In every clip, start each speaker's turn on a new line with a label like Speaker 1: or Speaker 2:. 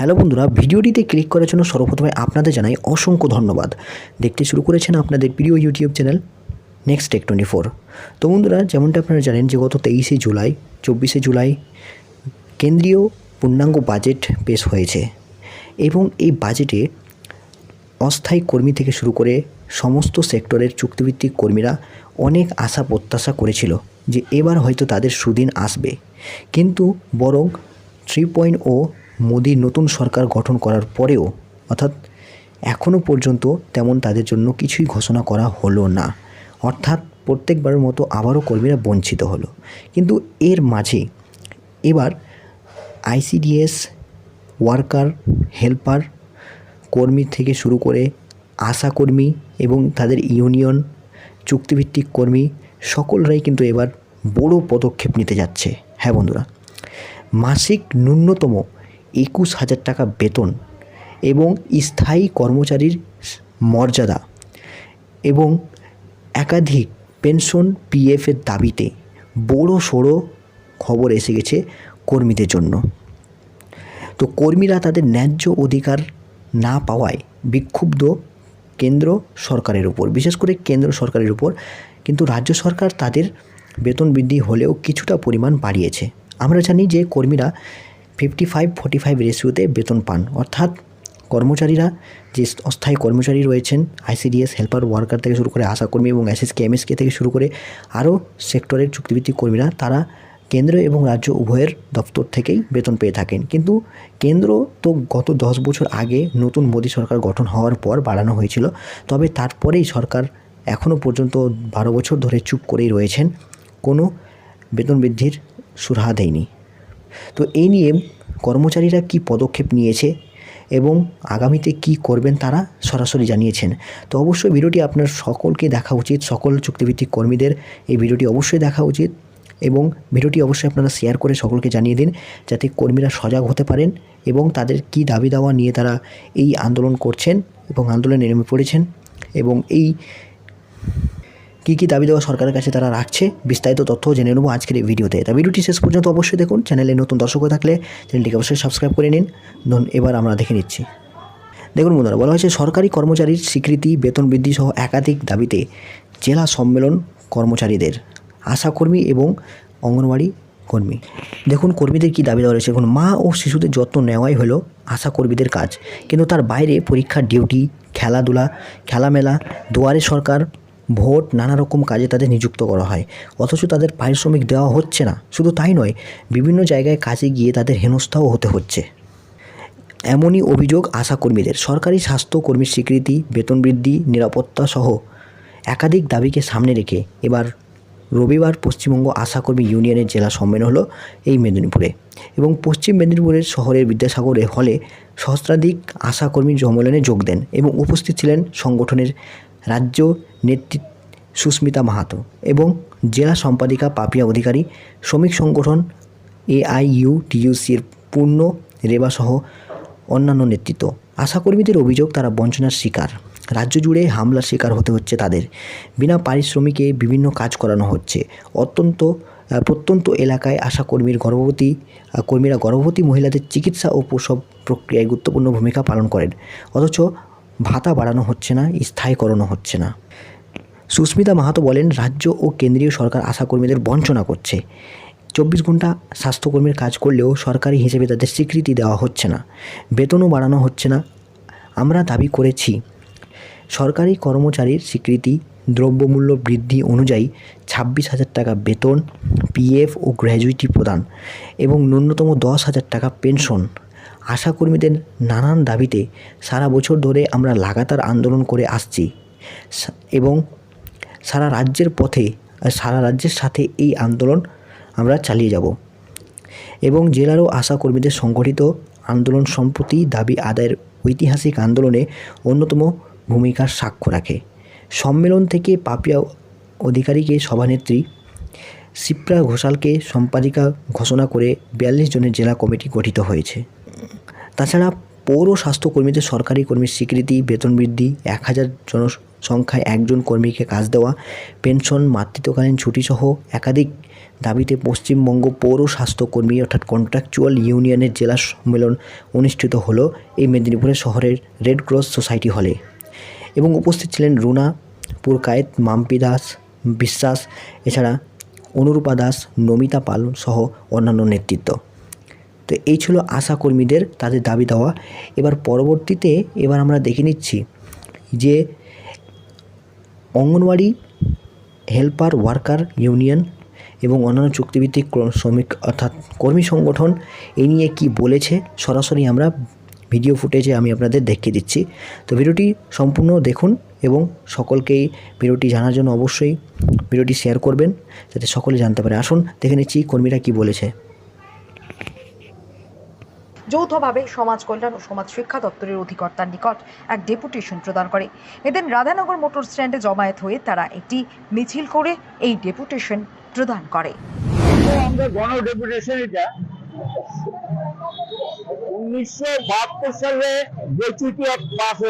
Speaker 1: Hello বন্ধুরা, ভিডিওটিতে click করার জন্য সর্বপ্রথমে আপনাদের জানাই অসংখ্য ধন্যবাদ। দেখতে শুরু করেছেন আপনাদের প্রিয় YouTube channel next tech twenty four তো বন্ধুরা, যেমনটা আপনারা জানেন যে গত তেইশে জুলাই, চব্বিশে জুলাই কেন্দ্রীয় পূর্ণাঙ্গ বাজেট পেশ হয়েছে এবং এই বাজেটে অস্থায়ী কর্মী থেকে শুরু করে সমস্ত সেক্টরের চুক্তিভিত্তিক কর্মীরা অনেক আশা প্রত্যাশা করেছিল যে এবার হয়তো তাদের সুদিন আসবে। কিন্তু বরং থ্রি পয়েন্ট ও মোদির নতুন সরকার গঠন করার পরেও, অর্থাৎ এখনও পর্যন্ত তেমন তাদের জন্য কিছুই ঘোষণা করা হলো না। অর্থাৎ প্রত্যেকবারের মতো আবারও কর্মীরা বঞ্চিত হলো। কিন্তু এর মাঝে এবার আইসিডিএস ওয়ার্কার, হেল্পার, কর্মী থেকে শুরু করে আশাকর্মী এবং তাদের ইউনিয়ন, চুক্তিভিত্তিক কর্মী, সকলরাই কিন্তু এবার বড় পদক্ষেপ নিতে যাচ্ছে। হ্যাঁ বন্ধুরা, মাসিক ন্যূনতম একুশ হাজার টাকা বেতন এবং স্থায়ী কর্মচারীর মর্যাদা এবং একাধিক পেনশন পিএফের দাবিতে বড় সড়ো খবর এসে গেছে কর্মীদের জন্য। তো কর্মীরা তাদের ন্যায্য অধিকার না পাওয়ায় বিক্ষুব্ধ কেন্দ্র সরকারের উপর, বিশেষ করে কেন্দ্র সরকারের উপর। কিন্তু রাজ্য সরকার তাদের বেতন বৃদ্ধি হলেও কিছুটা পরিমাণ বাড়িয়েছে। আমরা জানি যে কর্মীরা ফিফটি ফাইভ ফর্টি ফাইভ রেশিওতে বেতন পান। অর্থাৎ কর্মচারীরা যে অস্থায়ী কর্মচারী রয়েছেন আইসিডিএস হেল্পার ওয়ার্কার থেকে শুরু করে আশাকর্মী এবং এসএসকে এমএসকে থেকে শুরু করে আরও সেক্টরের চুক্তিভিত্তিক কর্মীরা, তারা কেন্দ্র এবং রাজ্য উভয়ের দপ্তর থেকেই বেতন পেয়ে থাকেন। কিন্তু কেন্দ্র তো গত দশ বছর আগে নতুন মোদী সরকার গঠন হওয়ার পর বাড়ানো হয়েছিল, তবে তারপরেই সরকার এখনও পর্যন্ত বারো বছর ধরে চুপ করেই রয়েছেন। কোনো বেতন বৃদ্ধির সুরাহা দেয়নি। তো এই নিয়ে কর্মচারীরা কি পদক্ষেপ নিয়েছে এবং আগামীতে কি করবেন তারা সরাসরি জানিয়েছেন। তো অবশ্যই ভিডিওটি আপনার সকলকে দেখা উচিত, সকল চুক্তিভিত্তিক কর্মীদের এই ভিডিওটি অবশ্যই দেখা উচিত এবং ভিডিওটি অবশ্যই আপনারা শেয়ার করে সকলকে জানিয়ে দিন যাতে কর্মীরা সজাগ হতে পারেন এবং তাদের কি দাবি দাওয়া নিয়ে তারা এই আন্দোলন করছেন এবং আন্দোলনে নেমে পড়েছেন এবং এই কী কী দাবি দেওয়া সরকারের কাছে তারা রাখছে, বিস্তারিত তথ্য জেনে নেব আজকের এই ভিডিওতে। তা ভিডিওটি শেষ পর্যন্ত অবশ্যই দেখুন, চ্যানেলে নতুন দর্শক হয়ে থাকলে চ্যানেলটিকে অবশ্যই সাবস্ক্রাইব করে নিন। ধন, এবার আমরা দেখে নিচ্ছি। দেখুন বন্ধুরা, বলা হয়েছে সরকারি কর্মচারীর স্বীকৃতি, বেতন বৃদ্ধি সহ একাধিক দাবিতে জেলা সম্মেলন কর্মচারীদের, আশাকর্মী এবং অঙ্গনওয়াড়ি কর্মী। দেখুন, কর্মীদের কী দাবি দেওয়া রয়েছে? এখন মা ও শিশুদের যত্ন নেওয়াই হলো আশা কর্মীদের কাজ। কিন্তু তার বাইরে পরীক্ষার ডিউটি, খেলাধুলা, খেলামেলা, দুয়ারে সরকার ভোট নানা রকম কাজে তাদের নিযুক্ত করা হয়। অথচ তাদের পারিশ্রমিক দেওয়া হচ্ছে না। শুধু তাই নয়, বিভিন্ন জায়গায় কাজে গিয়ে তাদের হেনস্থাও হতে হচ্ছে। এমনই অভিযোগ আশাকর্মীদের। সরকারি স্বাস্থ্যকর্মীর স্বীকৃতি, বেতন বৃদ্ধি, নিরাপত্তা সহ একাধিক দাবিকে সামনে রেখে এবার রবিবার পশ্চিমবঙ্গ আশাকর্মী ইউনিয়নের জেলা সম্মেলন হলো এই মেদিনীপুরে। এবং পশ্চিম মেদিনীপুরের শহরের বিদ্যাসাগরে হলে সহস্রাধিক আশাকর্মী সম্মেলনে যোগ দেন এবং উপস্থিত ছিলেন সংগঠনের রাজ্য নেতৃত্ব সুস্মিতা মাহাতো এবং জেলা সম্পাদিকা পাপিয়া অধিকারী, শ্রমিক সংগঠন এআইইউ টিইউসির পূর্ণ রেবাসহ অন্যান্য নেতৃত্ব। আশাকর্মীদের অভিযোগ, তারা বঞ্চনার শিকার। রাজ্য জুড়ে হামলার শিকার হতে হচ্ছে তাদের। বিনা পারিশ্রমিকে বিভিন্ন কাজ করানো হচ্ছে। অত্যন্ত প্রত্যন্ত এলাকায় আশাকর্মীর গর্ভবতী কর্মীরা গর্ভবতী মহিলাদের চিকিৎসা ও প্রসব প্রক্রিয়ায় গুরুত্বপূর্ণ ভূমিকা পালন করেন। অথচ ভাতা বাড়ানো হচ্ছে না, স্থায়ীকরণও হচ্ছে না। সুস্মিতা মাহাতো বলেন, রাজ্য ও কেন্দ্রীয় সরকার আশাকর্মীদের বঞ্চনা করছে। চব্বিশ ঘণ্টা স্বাস্থ্যকর্মীর কাজ করলেও সরকারি হিসেবে তাদের স্বীকৃতি দেওয়া হচ্ছে না, বেতনও বাড়ানো হচ্ছে না। আমরা দাবি করেছি, সরকারি কর্মচারীর স্বীকৃতি, দ্রব্যমূল্য বৃদ্ধি অনুযায়ী ছাব্বিশ হাজার টাকা বেতন, পিএফ ও গ্র্যাজুইটি প্রদান এবং ন্যূনতম দশ হাজার টাকা পেনশন আশাকর্মীদের নানান দাবিতে সারা বছর ধরে আমরা লাগাতার আন্দোলন করে আসছি। এবং সারা রাজ্যের পথে, সারা রাজ্যের সাথে এই আন্দোলন আমরা চালিয়ে যাব। এবং জেলারও আশাকর্মীদের সংগঠিত আন্দোলন সম্প্রতি দাবি আদায়ের ঐতিহাসিক আন্দোলনে অন্যতম ভূমিকার সাক্ষ্য রাখে। সম্মেলন থেকে পাপিয়া অধিকারীকে সভানেত্রী শিপ্রা ঘোষালকে সম্পাদিকা ঘোষণা করে বিয়াল্লিশ জনের জেলা কমিটি গঠিত হয়েছে। তাছাড়া পৌর স্বাস্থ্যকর্মীদের সরকারি কর্মীর স্বীকৃতি, বেতন বৃদ্ধি, এক হাজার জনসংখ্যায় একজন কর্মীকে কাজ দেওয়া, পেনশন, মাতৃত্বকালীন ছুটি সহ একাধিক দাবিতে পশ্চিমবঙ্গ পৌর স্বাস্থ্যকর্মী অর্থাৎ কন্ট্রাকচুয়াল ইউনিয়নের জেলা সম্মেলন অনুষ্ঠিত হলো এই মেদিনীপুরের শহরের রেড ক্রস সোসাইটি হলে এবং উপস্থিত ছিলেন রুনা, পুরকায়েত, মাম্পি দাস, বিশ্বাস, এছাড়া অনুরূপা দাস, নমিতা পাল সহ অন্যান্য নেতৃত্ব। তো এই ছিল আশা কর্মীদের তাদের দাবি দেওয়া। এবার পরবর্তীতে এবার আমরা দেখে নিচ্ছি যে অঙ্গনওয়াড়ি হেল্পার ওয়ার্কার ইউনিয়ন এবং অন্যান্য চুক্তিভিত্তিক শ্রমিক অর্থাৎ কর্মী সংগঠন এই নিয়ে কি বলেছে সরাসরি আমরা ভিডিও ফুটেজে আমি আপনাদের দেখিয়ে দিচ্ছি। তো ভিডিওটি সম্পূর্ণ দেখুন এবং সকলকেই ভিডিওটি জানার জন্য অবশ্যই ভিডিওটি শেয়ার করবেন যাতে সকলে জানতে পারে। আসুন দেখে নিচ্ছি কর্মীরা কি বলেছে।
Speaker 2: যৌথভাবে সমাজ কল্যাণ ও সমাজ শিক্ষা দপ্তরের অধিকর্তার নিকট এক ডেপুটেশন প্রদান করে। এদিন রাধানগর মোটর স্ট্যান্ডে জমায়েত হয়ে তারা একটি মিছিল করে এই ডেপুটেশন প্রদান করে।
Speaker 3: সালে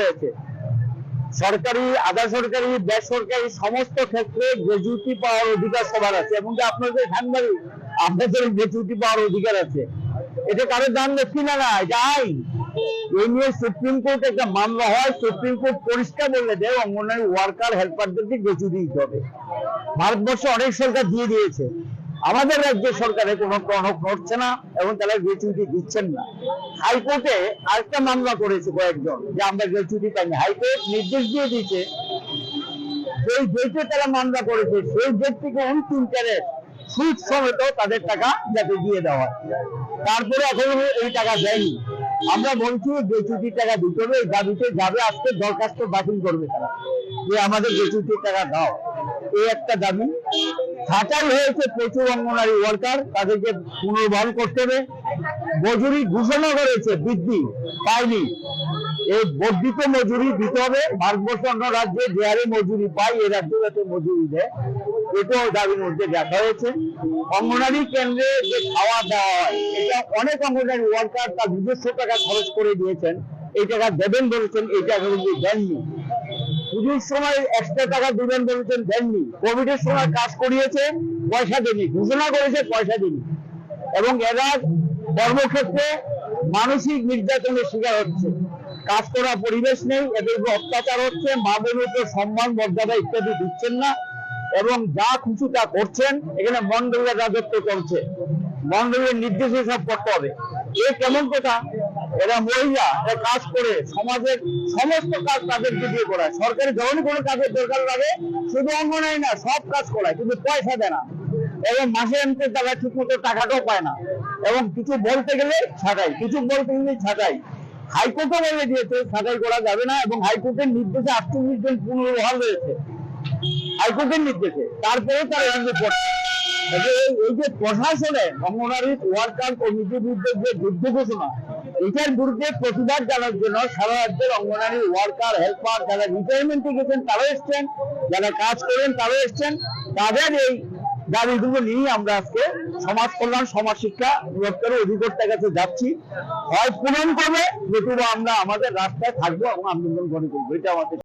Speaker 3: হয়েছে। সরকারি, আধা সরকারি বেসরকারি সমস্ত ক্ষেত্রে গ্র্যাচুইটি পাওয়ার অধিকার সবার আছে। এমনকি আপনাদের আপনাদের গ্র্যাচুইটি পাওয়ার অধিকার আছে। এটা কারোর দান দক্ষিণ না না আইন এই নিয়ে সুপ্রিম কোর্ট একটা মামলা হয়, সুপ্রিম কোর্ট পরিষ্কার বলে দেয়, অঙ্গনওয়াড়ি ওয়ার্কার, হেল্পারদেরকে গ্র্যাচুইটি দিতে হবে। ভারতবর্ষে অনেক সরকার দিয়ে দিয়েছে। আমাদের রাজ্য সরকারে কোনো টনক নড়ছে না এবং তারা গ্র্যাচুইটি দিচ্ছেন না। হাইকোর্টে আরেকটা মামলা করেছে কয়েকজন, যে আমরা গ্র্যাচুইটি পাইনি। হাইকোর্ট নির্দেশ দিয়ে দিয়েছে সেই ডেটে তারা মামলা করেছে, সেই ডেট থেকে অন্তিম তারিখ সুদ সমেত তাদের টাকা যাতে দিয়ে দেওয়া তারপরে এখনও এই টাকা দেয়নি। আমরা বলছি গ্র্যাচুইটির টাকা দিতে হবে, এই দাবিতে যাবে আজকে দরখাস্ত বাতিল করবে তারা। যে আমাদের গ্র্যাচুইটির টাকা দাও। এই একটা দাবি। ছাঁটাই হয়েছে প্রচুর অঙ্গনারী ওয়ার্কার তাদেরকে পুনর্বহাল করতে হবে। মজুরি ঘোষণা করেছে, বৃদ্ধি পায়নি। এই বর্ধিত মজুরি দিতে হবে। ভারতবর্ষ অন্য রাজ্যে যে হারে মজুরি পায়, এ রাজ্যে যাতে মজুরি দেয়। এটাও দাবির মধ্যে দেখা হয়েছে। অঙ্গনারী কেন্দ্রে যে খাওয়া দাওয়া হয়, এটা অনেক অঙ্গনারী ওয়ার্কার তার নিজস্ব টাকা খরচ করে দিয়েছেন। এই টাকা দেবেন বলেছেন, এই টাকা কিন্তু দেননি। পুজোর সময় এক্সট্রা টাকা দিবেন বলেছেন, দেননি। কোভিড এর সময় কাজ করিয়েছে, পয়সা দেনি ঘোষণা করেছে, পয়সা দেনি এবং এরা কর্মক্ষেত্রে মানসিক নির্যাতনের শিকার হচ্ছে। কাজ করার পরিবেশ নেই, এদের উপর অত্যাচার হচ্ছে, মা বোনের সম্মান, মর্যাদা ইত্যাদি দিচ্ছেন না। এবং যা খুশি তা করছেন, এখানে মন্ডলের রাজত্ব চলছে মন্ডলের নির্দেশে সব করতে হবে। এ কেমন কথা? এরা মহিলা, এরা কাজ করে, সমাজের সমস্ত কাজ তাদেরকে দিয়ে করায়। সরকারি যখনই কোনো কাজের দরকার লাগে, শুধু অঙ্গনাই না, সব কাজ করায়, কিন্তু পয়সা দেয় না। এবং মাসে এমতে তারা ঠিক মতো টাকাটাও পায় না। এবং কিছু বলতে গেলে ছাটাই, কিছু বলতে গেলে ছাটাই। হাইকোর্টও বলে দিয়েছে, ছাটাই করা যাবে না, এবং হাইকোর্টের নির্দেশে আটচল্লিশ জন পুনর্বহাল রয়েছে হাইকোর্টের নির্দেশে। তারপরে তারা এই যে- প্রশাসনে ওয়ার্কার কমিটির বিরুদ্ধে যে যুদ্ধ ঘোষণা, এটার বিরুদ্ধে প্রতিবাদ জানার জন্য সারা রাজ্যের অঙ্গনারী ওয়ার্কার, হেল্পার যারা রিটায়ারমেন্টে গেছেন তারাও এসছেন। যারা কাজ করেন, তারাও এসছেন। তাদের এই দাবিগুলো নিয়ে আমরা আজকে সমাজ কল্যাণ, সমাজ শিক্ষা দপ্তরের অধিকর্তার কাছে যাচ্ছি। হয় পূরণ করবে, নতুবা আমরা আমাদের রাস্তায় থাকব এবং আন্দোলন করে করব এটা আমাদের